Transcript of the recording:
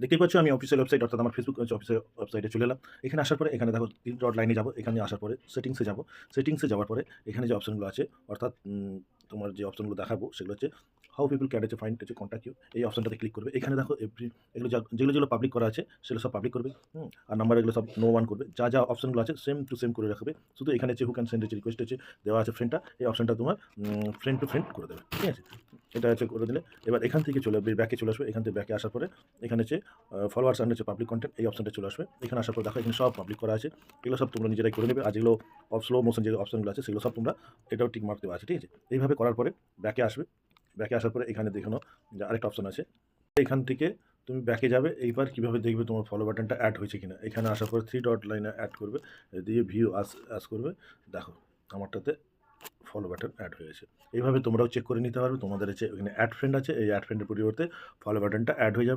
দেখতেই পাচ্ছ, আমি অফিসিয়াল ওয়েবসাইট অর্থাৎ আমার ফেসবুক অফিসিয়াল ওয়েবসাইটে চলে এলাম। এখানে আসার পরে, এখানে দেখো তিন ডট লাইনে যাব, এখানে আসার পরে সেটিংসে যাব। সেটিংসে যাওয়ার পরে, এখানে যে অপশনগুলো আছে, অর্থাৎ তোমার যে অপশনগুলো দেখাবো, সেগুলো হচ্ছে হাউ পিপল ক্যান হচ্ছে ফাইন্ড হচ্ছে কন্ট্যাক্ট ইউ এই অপশনটাতে ক্লিক করবে। এখানে দেখো এভরি এগুলো যেগুলো যেগুলো পাবলিক করা আছে, সেগুলো সব পাবলিক করবে আর নাম্বার এগুলো সব নো ওয়ান করবে। যা যা অপশনগুলো আছে সেম টু সেম করে রাখবে। শুধু এখানে যে হু ক্যান সেন্ড রিকোয়েস্ট হচ্ছে, দেওয়া আছে ফ্রেন্ডটা এই অপশনটা তোমার ফ্রেন্ড টু ফ্রেন্ড করে দেবে, ঠিক আছে? এটা হচ্ছে করে দিলে। এবার এখান থেকে চলে আসবে ব্যাকে চলে আসবে। এখান থেকে ব্যাকে আসার পরে এখানে হচ্ছে ফলোয়ার্স অ্যান্ড হচ্ছে পাবলিক কন্টেন্ট এই অপশনটা চলে আসবে। এখানে আসার পর দেখো, এখানে সব পাবলিক করা আছে। এগুলো সব তোমরা নিজেরাই করে নেবে। আর যেগুলো অফ স্লো মোশন যে অপশনগুলো আছে, সেগুলো সব তোমরা এটাও টিক মার্ক দেওয়া আছে, ঠিক আছে? এইভাবে করার পরে ব্যাকে আসবে। ব্যাকে আসার পরে এখানে দেখানো আরেকটা অপশন আছে। এখান থেকে তুমি ব্যাকে যাবে, এইবার কীভাবে দেখবে তোমার ফলো বাটনটা অ্যাড হয়েছে কিনা। এখানে আসার পরে থ্রি ডট লাইনে অ্যাড করবে, দিয়ে ভিউ আস আস করবে। দেখো, আমারটাতে ফলো বাটন অ্যাড হয়েছে এইভাবে তোমরাও চেক করে নিতে পারবে। তোমাদের হচ্ছে এখানে অ্যাড ফ্রেন্ড আছে, এই অ্যাড ফ্রেন্ডের পরিবর্তে ফলো বাটনটা অ্যাড হয়ে যাবে।